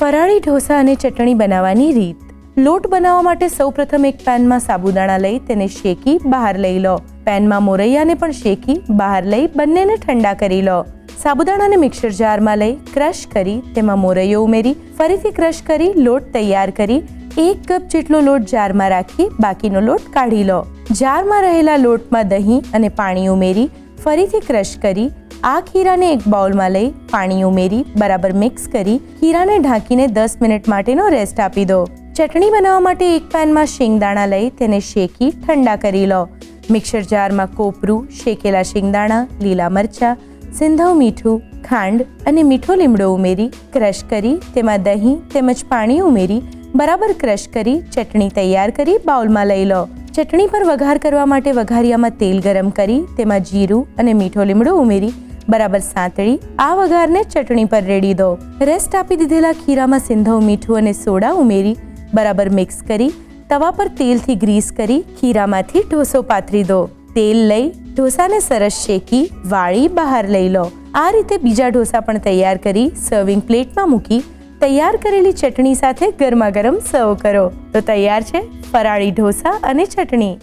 ફરાળી ઢોસા અને ચટણી બનાવવાની રીત. લોટ બનાવવા માટે સૌપ્રથમ એક પેનમાં સાબુદાણા લઈ તેને શેકી બહાર લઈ લો. પેનમાં મોરૈયાને પણ શેકી બહાર લઈ બંનેને ઠંડા કરી લો. સાબુદાણાને મિક્સર જારમાં લઈ ક્રશ કરી તેમાં મોરૈયો ઉમેરી, ફરીથી ક્રશ કરી લોટ તૈયાર કરી એક કપ જેટલો લોટ જારમાં રાખી બાકીનો લોટ કાઢી લો. જારમાં રહેલા લોટમાં દહીં અને પાણી ઉમેરી ફરીથી ક્રશ કરી આ ખીરાને એક બાઉલમાં લઈ પાણી ઉમેરી, બરાબર મિક્સ કરી ખીરાને ઢાંકીને દસ મિનિટ માટેનો રેસ્ટ આપી દો. ચટણી બનાવવા માટે એક પેનમાં શેંગદાણા લઈ તેને શેકી ઠંડા કરી લો. મિક્સર જારમાં કોપરું, શેકેલા શેંગદાણા, લીલા મરચાં, સિંધવ મીઠું, ખાંડ અને મીઠો લીમડો ઉમેરી ક્રશ કરી તેમાં દહીં તેમજ પાણી ઉમેરી બરાબર ક્રશ કરી ચટણી તૈયાર કરી બાઉલમાં લઈ લો. ચટણી પર વઘાર કરવા માટે વઘારિયામાં તેલ ગરમ કરી, તેમાં જીરું અને મીઠો લીમડો ઉમેરી, બરાબર સાંતળી, આ વઘારને ચટણી પર રેડી દો. રેસ્ટ આપી દીધેલા ખીરામાં સિંધવ મીઠું અને સોડા ઉમેરી, બરાબર મિક્સ કરી, તવા પર તેલથી ગ્રીસ કરી, ખીરામાંથી ઢોસો પાથરી દો. તેલ લઈ, ઢોસાને સરસ શેકી, વાળી, બહાર લઈ લો. આ રીતે બીજા ઢોસા પણ તૈયાર કરી સર્વિંગ પ્લેટમાં મૂકી, તૈયાર કરેલી ચટણી સાથે ગરમા ગરમ સર્વ કરો. તો તૈયાર છે? ફરાળી ઢોસા અને ચટણી.